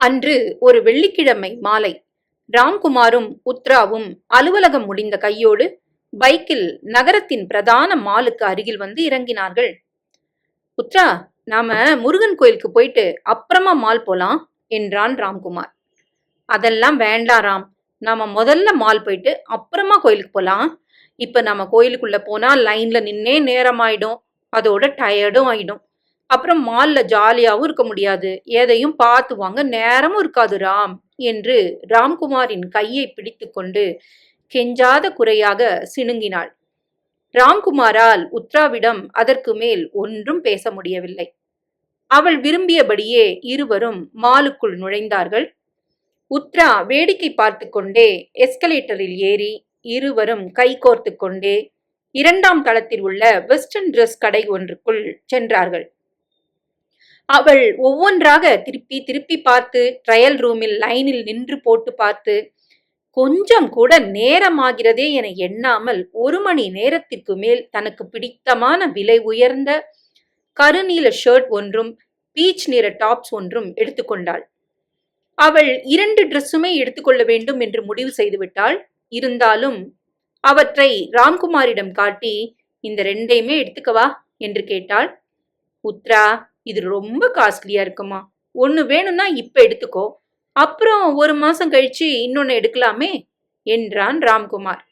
அன்று ஒரு வெள்ளிக்கிழமை மாலை ராம்குமாரும் உத்ராவும் அலுவலகம் முடிந்த கையோடு பைக்கில் நகரத்தின் பிரதான மாலுக்கு அருகில் வந்து இறங்கினார்கள். உத்ரா நாம முருகன் கோயிலுக்கு போயிட்டு அப்புறமா மால் போலாம் என்றான் ராம்குமார். அதெல்லாம் வேண்டாம் ராம். நாம முதல்ல மால் போயிட்டு அப்புறமா கோயிலுக்கு போலாம். இப்ப நம்ம கோயிலுக்குள்ள போனா லைன்ல நின்னே நேரம் ஆயிடும் அதோட டயர்டும் ஆயிடும். அப்புறம் மால்ல ஜாலியாகவும் இருக்க முடியாது. எதையும் பார்த்து வாங்க நேரமும் இருக்காது ராம் என்று ராம்குமாரின் கையை பிடித்துக்கொண்டு கெஞ்சாத குறையாக சிணுங்கினாள் ராம்குமாரால் உத்ராவிடம் அதற்கு மேல் ஒன்றும் பேச முடியவில்லை. அவள் விரும்பியபடியே இருவரும் மாலுக்குள் நுழைந்தார்கள். உத்ரா வேடிக்கை பார்த்து கொண்டே எஸ்கலேட்டரில் ஏறி இருவரும் கைகோர்த்து கொண்டே இரண்டாம் தளத்தில் உள்ள வெஸ்டர்ன் ட்ரெஸ் கடை ஒன்றுக்குள் சென்றார்கள். அவள் ஒவ்வொன்றாக திருப்பி திருப்பி பார்த்து ட்ரையல் ரூமில் லைனில் நின்று போட்டு பார்த்து கொஞ்சம் கூட நேரமாகிறதே என எண்ணாமல் ஒரு மணி நேரத்திற்கு மேல் தனக்கு பிடித்தமான விலை உயர்ந்த கருநீல ஷர்ட் ஒன்றும் பீச் நிற டாப்ஸ் ஒன்றும் எடுத்துக்கொண்டாள் அவள் இரண்டு ட்ரெஸ்ஸுமே எடுத்துக்கொள்ள வேண்டும் என்று முடிவு செய்துவிட்டாள் இருந்தாலும் அவற்றை ராம்குமாரிடம் காட்டி இந்த ரெண்டையுமே எடுத்துக்கவா? என்று கேட்டாள். உத்ரா இது ரொம்ப காஸ்ட்லியா இருக்குமா? ஒன்று வேணும்னா இப்போ எடுத்துக்கோ. அப்புறம் ஒரு மாசம் கழிச்சு இன்னொன்று எடுக்கலாமே? என்றான் ராம்குமார்.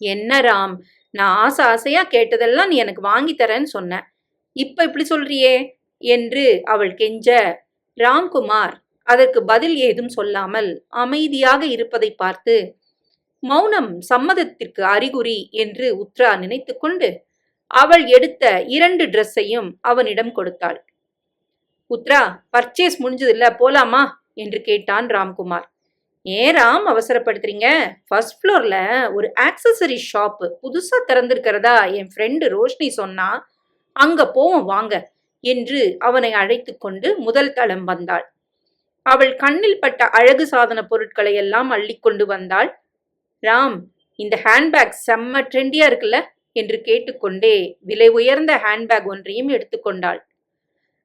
என்ன ராம் நான் ஆசை ஆசையா கேட்டதெல்லாம் நீ எனக்கு வாங்கி தரேன்னு சொன்னேன் இப்ப இப்படி சொல்றியே? என்று அவள் கெஞ்ச ராம்குமார் அதற்கு பதில் ஏதும் சொல்லாமல் அமைதியாக இருப்பதை பார்த்து மௌனம் சம்மதத்திற்கு அறிகுறி என்று உத்ரா நினைத்துக்கொண்டு அவள் எடுத்த இரண்டு ட்ரெஸ்ஸையும் அவனிடம் கொடுத்தாள். புத்ரா பர்ச்சேஸ் முடிஞ்சதில்ல போலாமா? என்று கேட்டான் ராம்குமார். ஏன் ராம் அவசரப்படுத்துறீங்க? ஃபர்ஸ்ட் ஃப்ளோர்ல ஒரு ஆக்சசரி ஷாப்பு புதுசா திறந்திருக்கிறதா? என் ஃப்ரெண்டு ரோஷினி சொன்னா அங்க போவோம் வாங்க என்று அவனை அழைத்து கொண்டு முதல் தளம் வந்தாள். அவள் கண்ணில் பட்ட அழகு சாதன பொருட்களை எல்லாம் அள்ளிக்கொண்டு வந்தாள். ராம் இந்த ஹேண்ட்பேக் செம்ம ட்ரெண்டியா இருக்குல்ல? என்று கேட்டுக்கொண்டே விலை உயர்ந்த ஹேண்ட்பேக் ஒன்றையும் எடுத்துக்கொண்டாள்.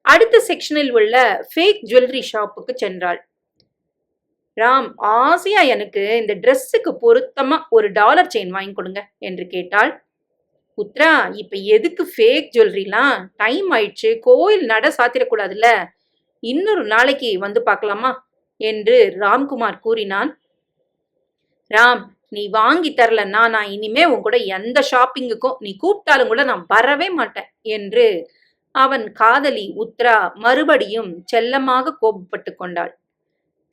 அடுத்த செக்ஷனில் உள்ள ஃபேக் ஜுவல்லரி ஷாப்புக்கு சென்றாள். ராம் ஆசையா எனக்கு இந்த ட்ரெஸ்ஸுக்கு பொருத்தமா ஒரு டாலர் செயின் வாங்கி கொடுங்க என்று கேட்டாள். உத்ரா இப்ப எதுக்கு ஃபேக் ஜுவல்லரிலாம் டைம் ஆயிடுச்சு கோயில் நட சாத்திரக்கூடாதுல்ல. இன்னொரு நாளைக்கு வந்து பார்க்கலாமா? என்று ராம்குமார் கூறினான். ராம் நீ வாங்கி தரலன்னா நான் இனிமே உன் கூட எந்த ஷாப்பிங்குக்கும் நீ கூப்பிட்டாலும் கூட நான் வரவே மாட்டேன் என்று அவன் காதலி உத்ரா மறுபடியும் செல்லமாக கோபப்பட்டு கொண்டாள்.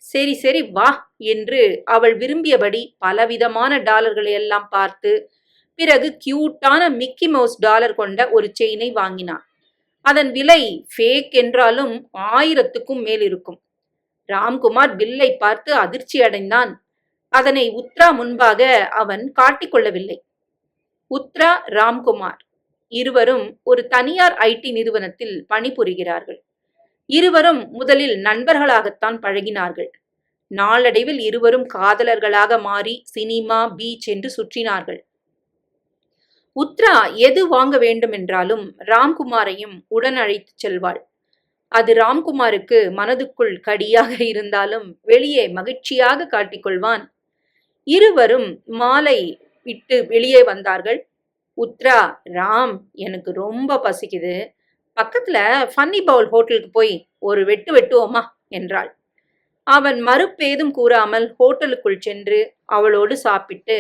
சரி சரி வா என்று அவள் விரும்பியபடி பலவிதமான டாலர்களை எல்லாம் பார்த்து பிறகு கியூட்டான மிக்கி மவுஸ் டாலர் கொண்ட ஒரு செயினை வாங்கினான். அதன் விலை ஃபேக் என்றாலும் ஆயிரத்துக்கும் மேல் இருக்கும். ராம்குமார் பில்லை பார்த்து அதிர்ச்சி அடைந்தான் அதனை உத்ரா முன்பாக அவன் காட்டிக்கொள்ளவில்லை. உத்ரா ராம்குமார் இருவரும் ஒரு தனியார் ஐடி நிறுவனத்தில் பணிபுரிகிறார்கள். இருவரும் முதலில் நண்பர்களாகத்தான் பழகினார்கள். நாளடைவில் இருவரும் காதலர்களாக மாறி சினிமா பீச் என்று சுற்றினார்கள். உத்ரா எது வாங்க வேண்டும் என்றாலும் ராம்குமாரையும் உடன் அழைத்துச் செல்வாள். அது ராம்குமாருக்கு மனதுக்குள் கடியாக இருந்தாலும் வெளியே மகிழ்ச்சியாக காட்டிக்கொள்வான் இருவரும் மாலை விட்டு வெளியே வந்தார்கள். உத்ரா ராம் எனக்கு ரொம்ப பசிக்குது. பக்கத்துல ஃபன்னி பவுல் ஹோட்டலுக்கு போய் ஒரு வெட்டு வெட்டுவோமா? என்றாள். அவன் மறுப்பேதும் கூறாமல் ஹோட்டலுக்குள் சென்று அவளோடு சாப்பிட்டு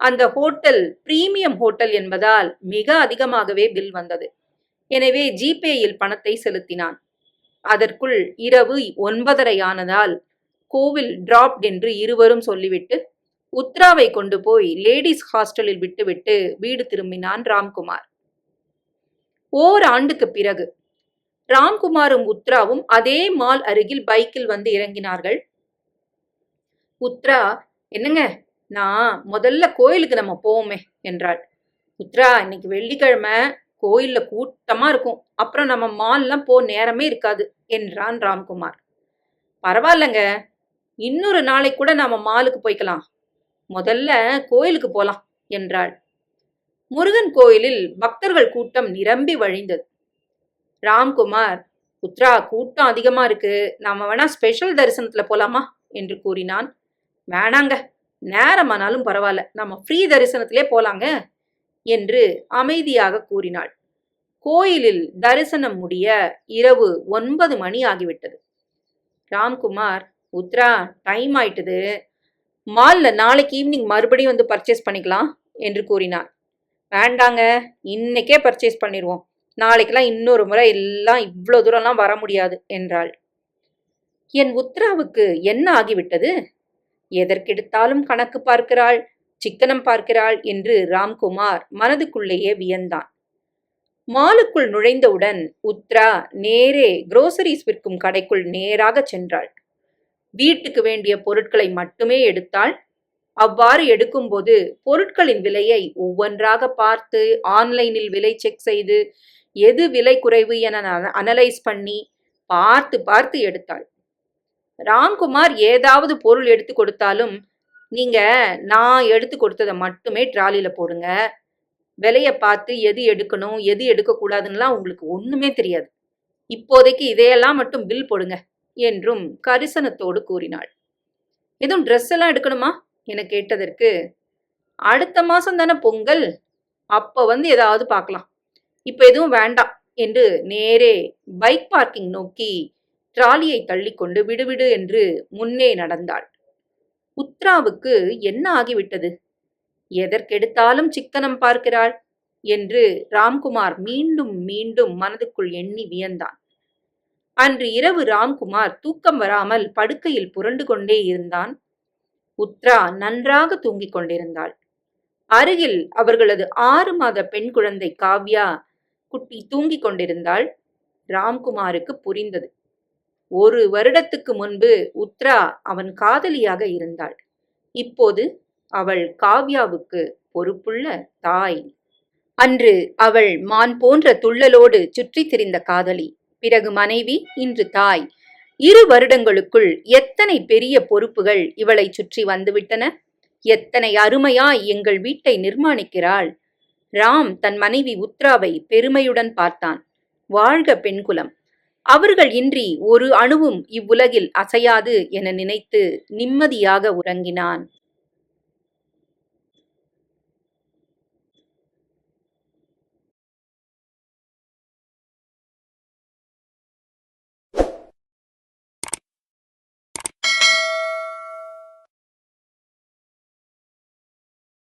அந்த ஹோட்டல் பிரீமியம் ஹோட்டல் என்பதால் மிக அதிகமாகவே பில் வந்தது. எனவே ஜிபேயில் பணத்தை செலுத்தினான். அதற்குள் இரவு ஒன்பதரை ஆனதால் கோவில் டிராப்ட் என்று இருவரும் சொல்லிவிட்டு உத்ராவை கொண்டு போய் லேடிஸ் ஹாஸ்டலில் விட்டுவிட்டு வீடு திரும்பினான் ராம்குமார். ஓர் ஆண்டுக்கு பிறகு ராம்குமாரும் உத்ராவும் அதே மால் அருகில் பைக்கில் வந்து இறங்கினார்கள். உத்ரா என்னங்க நான் முதல்ல கோயிலுக்கு நம்ம போவோமே என்றாள். உத்ரா இன்னைக்கு வெள்ளிக்கிழமை கோயில்ல கூட்டமா இருக்கும். அப்புறம் நம்ம மால்லாம் போ நேரமே இருக்காது என்றான் ராம்குமார். பரவாயில்லங்க இன்னொரு நாளைக்கு கூட நாம மாலுக்கு போய்க்கலாம். முதல்ல கோயிலுக்கு போலாம் என்றாள். முருகன் கோயிலில் பக்தர்கள் கூட்டம் நிரம்பி வழிந்தது. ராம்குமார் புத்ரா கூட்டம் அதிகமா இருக்கு. நாம வேணா ஸ்பெஷல் தரிசனத்துல போலாமா? என்று கூறினான். வேணாங்க. நேரமானாலும் பரவாயில்ல. நம்ம ஃப்ரீ தரிசனத்திலே போலாங்க என்று அமைதியாக கூறினாள். கோயிலில் தரிசனம் முடிய இரவு ஒன்பது மணி ஆகிவிட்டது. ராம்குமார் உத்ரா டைம் ஆயிட்டது. மால்ல நாளைக்கு ஈவினிங் மறுபடியும் வந்து பர்ச்சேஸ் பண்ணிக்கலாம் என்று கூறினார். வேண்டாங்க இன்னைக்கே பர்ச்சேஸ் பண்ணிடுவோம் நாளைக்கெல்லாம் இன்னொரு முறை எல்லாம் இவ்வளோ தூரம்லாம் வர முடியாது என்றாள். என் உத்ராவுக்கு என்ன ஆகிவிட்டது? எதற்கெடுத்தாலும் கணக்கு பார்க்கிறாள் சிக்கனம் பார்க்கிறாள் என்று ராம்குமார் மனதுக்குள்ளேயே வியந்தான். மாலுக்குள் நுழைந்தவுடன் உத்ரா நேரே குரோசரிஸ் விற்கும் கடைக்குள் நேராக சென்றாள். வீட்டுக்கு வேண்டிய பொருட்களை மட்டுமே எடுத்தாள் அவ்வாறு எடுக்கும்போது பொருட்களின் விலையை ஒவ்வொன்றாக பார்த்து ஆன்லைனில் விலை செக் செய்து எது விலை குறைவு என அனலைஸ் பண்ணி பார்த்து பார்த்து எடுத்தாள் ராம்குமார் ஏதாவது பொருள் எடுத்து கொடுத்தாலும் நீங்க நான் எடுத்து கொடுத்ததை மட்டுமே ட்ராலியில் போடுங்க. விலையை பார்த்து எது எடுக்கணும் எது எடுக்கக்கூடாதுன்னெலாம் உங்களுக்கு ஒன்றுமே தெரியாது. இப்போதைக்கு இதையெல்லாம் மட்டும் பில் போடுங்க. என்றும் கரிசனத்தோடு கூறினாள். எதுவும் ட்ரெஸ் எல்லாம் எடுக்கணுமா? என கேட்டதற்கு அடுத்த மாசம் தானே பொங்கல். அப்போ வந்து ஏதாவது பார்க்கலாம். இப்போ எதுவும் வேண்டாம் என்று நேரே பைக் பார்க்கிங் நோக்கி ட்ராலியை தள்ளிக்கொண்டு விடுவிடு என்று முன்னே நடந்தாள். உத்ராவுக்கு என்ன ஆகிவிட்டது? எதற்கெடுத்தாலும் சிக்கனம் பார்க்கிறாள் என்று ராம்குமார் மீண்டும் மீண்டும் மனதுக்குள் எண்ணி வியந்தான். அன்று இரவு ராம்குமார் தூக்கம் வராமல் படுக்கையில் புரண்டு கொண்டே இருந்தான். உத்ரா நன்றாக தூங்கிக் கொண்டிருந்தாள். அருகில் அவர்களது ஆறு மாத பெண் குழந்தை காவ்யா குட்டி தூங்கிக் கொண்டிருந்தாள். ராம்குமாருக்கு புரிந்தது. ஒரு வருடத்துக்கு முன்பு உத்ரா அவன் காதலியாக இருந்தாள். இப்போது அவள் காவ்யாவுக்கு பொறுப்புள்ள தாய். அன்று அவள் மான் போன்ற துள்ளலோடு சுற்றித் திரிந்த காதலி. பிறகு மனைவி இன்று தாய். இரு வருடங்களுக்குள் எத்தனை பெரிய பொறுப்புகள் இவளை சுற்றி வந்துவிட்டன? எத்தனை அருமையாய் எங்கள் வீட்டை நிர்மாணிக்கிறாள்? ராம் தன் மனைவி உத்ராவை பெருமையுடன் பார்த்தான். வாழ்க பெண்குலம். அவர்கள் இன்றி ஒரு அணுவும் இவ்வுலகில் அசையாது என நினைத்து நிம்மதியாக உறங்கினான்.